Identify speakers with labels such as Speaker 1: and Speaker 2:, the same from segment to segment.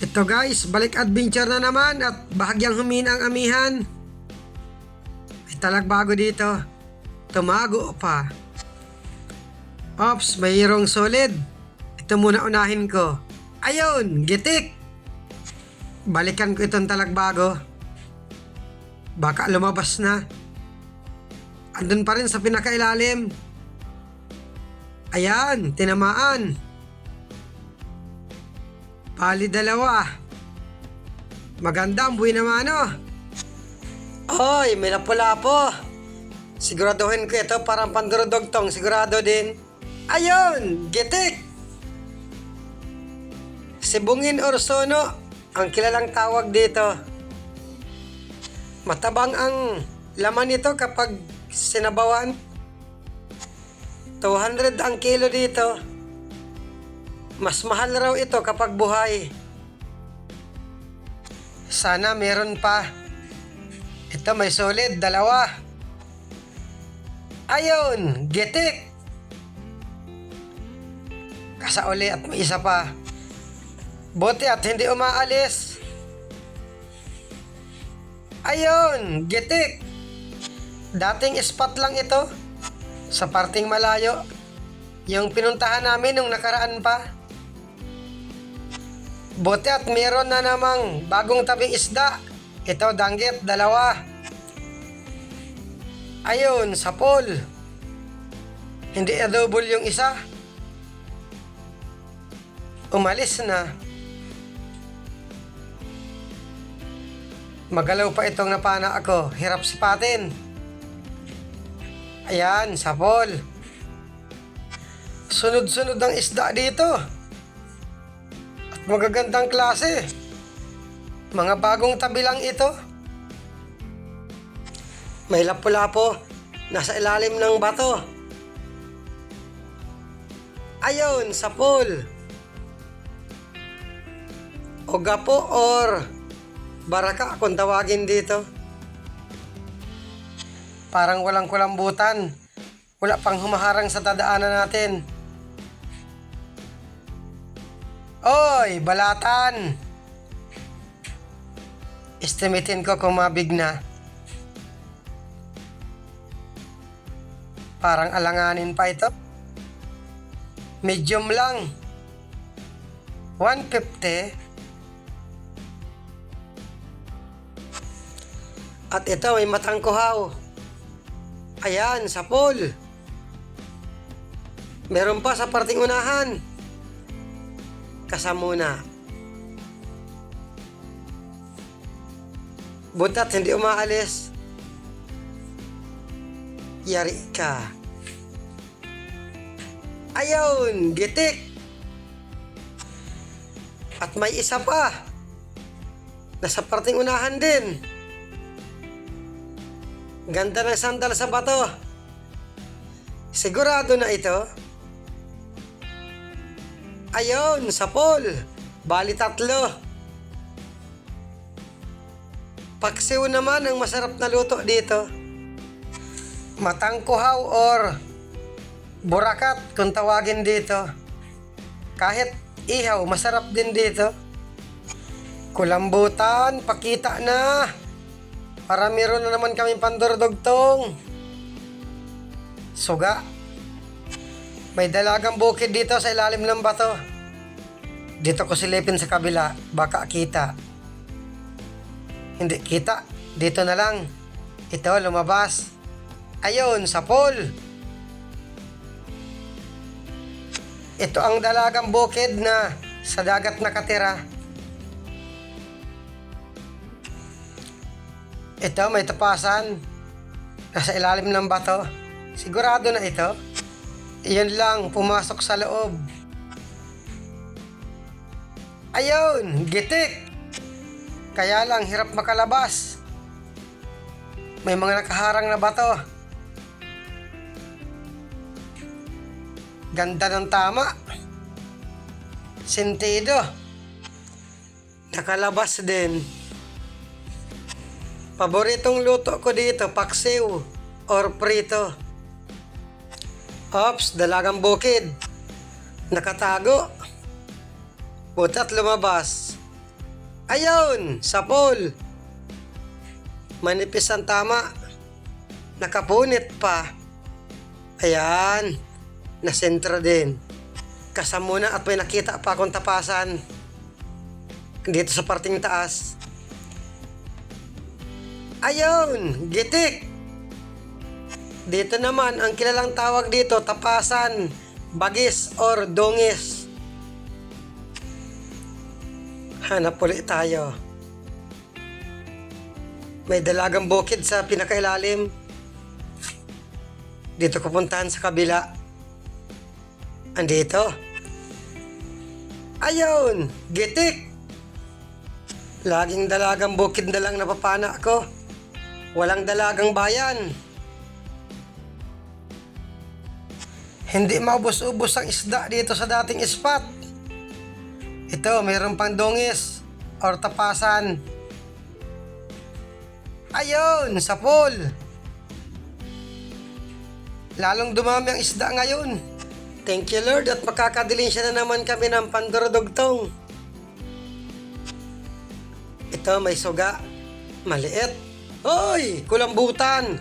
Speaker 1: Ito guys, balik adventure na naman at bahagyang humina ang amihan. May talagbago dito. Tumago pa. Ops, mayroong solid. Ito muna unahin ko. Ayun, gitik! Balikan ko itong talagbago. Baka lumabas na. Andun pa rin sa pinakailalim. Ayan, tinamaan. Pali dalawa. Maganda ang buhay naman ano. Oy, may lapo-lapo. Siguraduhin ko ito parang pandurudogtong. Sigurado din. Ayun, gitik. Sibungin Orsono, ang kilalang tawag dito. Matabang ang laman nito kapag sinabawan. 200 ang kilo dito. Mas mahal raw ito kapag buhay. Sana meron pa. Ito may solid, dalawa. Ayun, gitik. Kasauli at may isa pa. Buti at hindi umaalis. Ayun, gitik. Dating spot lang ito. Sa parting malayo. Yung pinuntahan namin nung nakaraan pa. Buti at meron na namang bagong tabing isda. Ito, danggit, dalawa. Ayun, sa pool. Hindi double yung isa. Umalis na. Magalaw pa itong napana ako. Hirap sipatin. Ayan, sa pool. Sunod-sunod ang isda dito. Magagandang klase. Mga bagong tabi lang ito. May lapo-lapo. Nasa ilalim ng bato. Ayun, sa pool. O gapo or baraka kung tawagin dito. Parang walang kulambutan. Wala pang humaharang sa dadaanan natin. Oy, balatan! Estimatein ko kung mabig na. Parang alanganin pa ito. Medium lang. 150. At ito may matang kuhaw. Ayan, sa pool. Meron pa sa parting unahan. Kasamuna. Butat hindi umaalis. Yari ka. Ayun, gitik. At may isa pa. Nasa parting unahan din. Ganda ng sandal sa bato. Sigurado na ito. Ayun, sa pool. Bali tatlo. Paksiw naman ang masarap na luto dito. Matangkuhaw or burakat kung tawagin dito. Kahit ihaw, masarap din dito. Kulambutan, pakita na. Para meron na naman kami pandordogtong. Suga. May dalagang bukid dito sa ilalim ng bato. Dito ko silipin sa kabila, baka kita. Hindi kita, dito na lang. Ito, lumabas. Ayun, sa pool. Ito ang dalagang bukid na sa dagat nakatira. Ito, may tapasan. Nasa ilalim ng bato. Sigurado na ito. Iyon lang, pumasok sa loob. Ayun, gitik. Kaya lang, hirap makalabas. May mga nakaharang na bato. Ganda ng tama. Sentido. Nakalabas din. Paboritong luto ko dito, paksiw or prito. Ops, dalagang bukid. Nakatago. Butat lumabas. Ayun, sa pool. Manipis ang tama. Nakapunit pa. Ayan, nasentro din. Kasamuna at may nakita pa akong tapasan. Dito sa parting taas. Ayun, gitik. Dito naman, ang kilalang tawag dito, tapasan, bagis or dongis. Hanap ulit tayo. May dalagang bukid sa pinakailalim. Dito ko puntahan sa kabila. Andito. Ayun, gitik. Laging dalagang bukid na lang napapana ko. Walang dalagang bayan. Hindi maubos-ubos ang isda dito sa dating spot. Ito, mayroon pang dongis or tapasan. Ayun, sa pool. Lalong dumami ang isda ngayon. Thank you Lord at makakadilin siya na naman kami ng pandorodogtong. Ito may suga. Maliit. Hoy, kulambutan.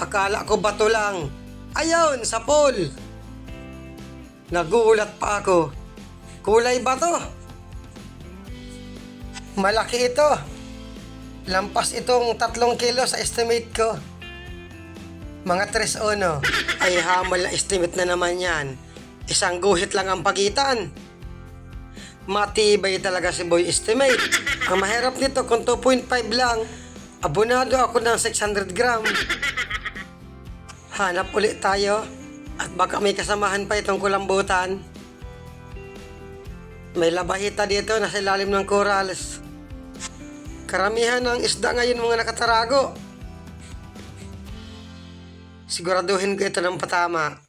Speaker 1: Akala ko bato lang. Ayun, sa pool. Nagulat pa ako. Kulay ba to? Malaki ito. Lampas itong tatlong kilo sa estimate ko. Mga tres ono. Ay hamal na estimate na naman yan. Isang guhit lang ang pagitan. Matibay talaga si Boy Estimate. Ang mahirap nito kung 2.5 lang, abonado ako ng 600 gram. Hanap ulit tayo at baka may kasamahan pa itong kulambutan. May labahita dito na sa ilalim ng corals. Karamihan ng isda ngayon mga nakatarago. Siguraduhin ko ito ng patama.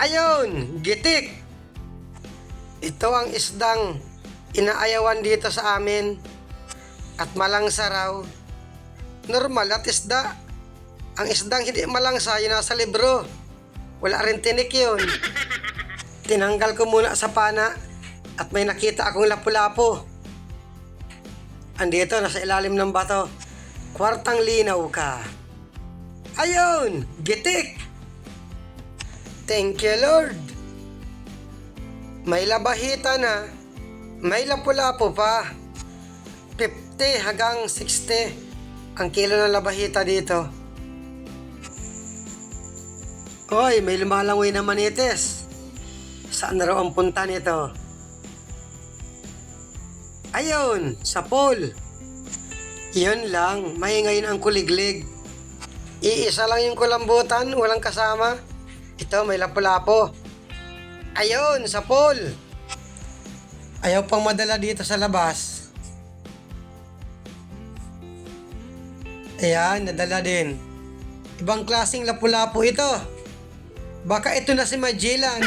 Speaker 1: Ayun, gitik. Ito ang isdang inaayawan dito sa amin at malangsa raw. Normal at isda. Ang isdang hindi malangsa yun nasa libro. Wala rin tinik yun. Tinanggal ko muna sa pana at may nakita akong lapu-lapo. Andito, nasa ilalim ng bato. Kwartang linaw ka. Ayun! Gitik! Thank you, Lord. May labahita na. May lapu-lapo pa. 50 hanggang 60 ang kilo ng labahita dito. Hoy, may lumalangoy na manites. Saan na raw ang punta nito? Ayun, sa pool. Yun lang, maingay na ang kuliglig. Iisa lang yung kulambutan, walang kasama. Ito, may lapu-lapo. Ayun, sa pool. Ayaw pang madala dito sa labas. Ayan, nadala din. Ibang klaseng lapu-lapo ito. Baka ito na si Magellan.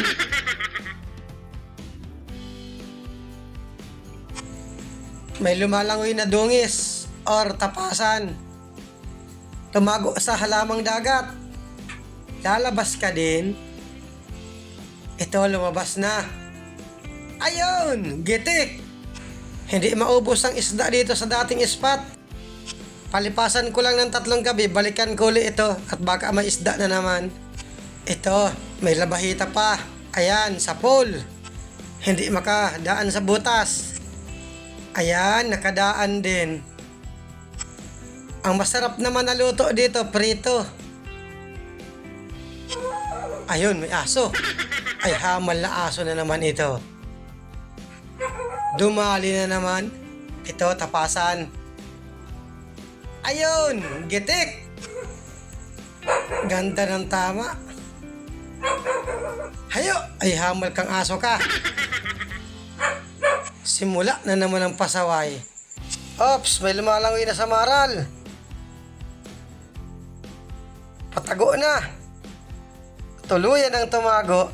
Speaker 1: May lumalangoy na dungis or tapasan. Tumago sa halamang dagat. Lalabas ka din. Ito lumabas na. Ayun! Gitik! Hindi maubos ang isda dito sa dating spot. Palipasan ko lang ng tatlong gabi, balikan ko ulit ito at baka may isda na naman. Ito, may labahita pa. Ayan, sa pool. Hindi makadaan sa butas. Ayan, nakadaan din. Ang masarap naman na luto dito, prito. Ayun, may aso. Ay, hamal na aso na naman ito. Dumali na naman. Ito, tapasan. Ayun, gitik. Ganda ng tama. Hayo, ay hamal kang aso ka. Simula na naman ang pasaway. Ops, may lumalangoy na sa maral. Patago na. Tuluyan ang tumago.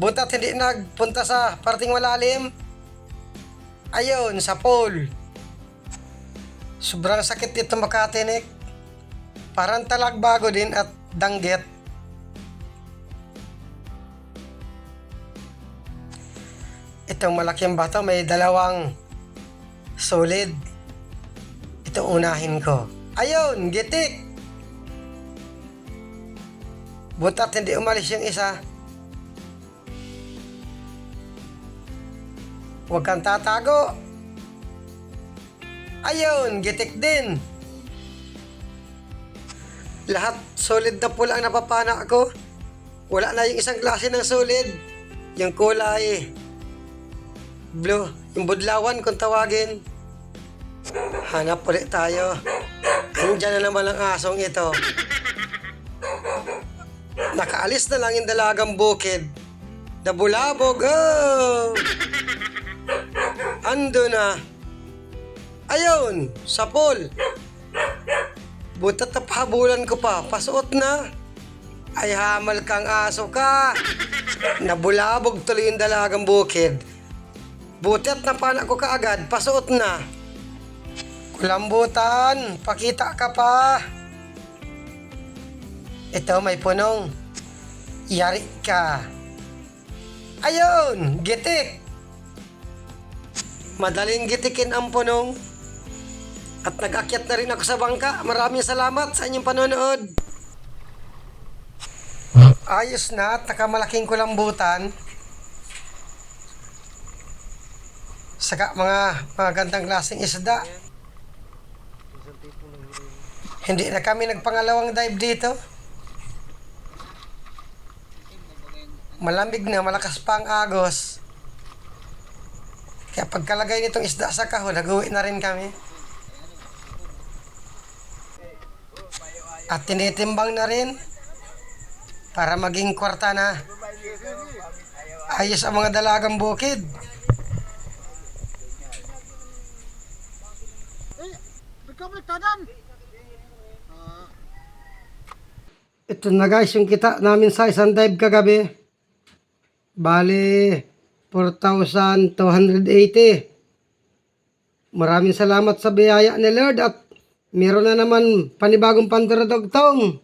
Speaker 1: Buntat hindi nagpunta sa parting malalim. Ayun, sa pool. Sobrang sakit dito makatinik. Parang talagbago din at danggit. Itong malaking bato may dalawang solid. Ito unahin ko. Ayun, gitik! Butat hindi umalis yung isa. Huwag kang tatago. Ayun, gitik din. Lahat solid na pula ang napapana ko. Wala na yung isang klase ng solid. Yung kulay blue, yung budlawan kung tawagin. Hanap ulit tayo. Andiyan na naman ang asong ito. Nakaalis na lang yung dalagang bukid. Dabulabog, oh! Ando na. Ayun, sapol. Butat na pahabulan ko pa, pasuot na. Ay hamal kang aso ka. Nabulabog tuloy yung dalagang bukid. Butet na pana ko kaagad, pasuot na. Kulambutan, pakita ka pa. Ito may punong. Yari ka. Ayun, gitik. Madaling gitikin ang punong. At nag-akyat na rin ako sa bangka. Maraming salamat sa inyong panonood. Ayos na at nakamalaking kulambutan. Saka mga mga gandang klaseng isda. Hindi na kami nagpangalawang dive dito. Malamig na, malakas pa ang agos. Kaya pagkalagay nitong isda sa kahon, nag-uwi na rin kami. At tinitimbang na rin para maging kwarta na. Ayos ang mga dalagang bukid. Ito na guys, yung kita namin sa isang dive kagabi. Bali, 4,280. Maraming salamat sa biyaya ni Lord at meron na naman panibagong pandaradogtong.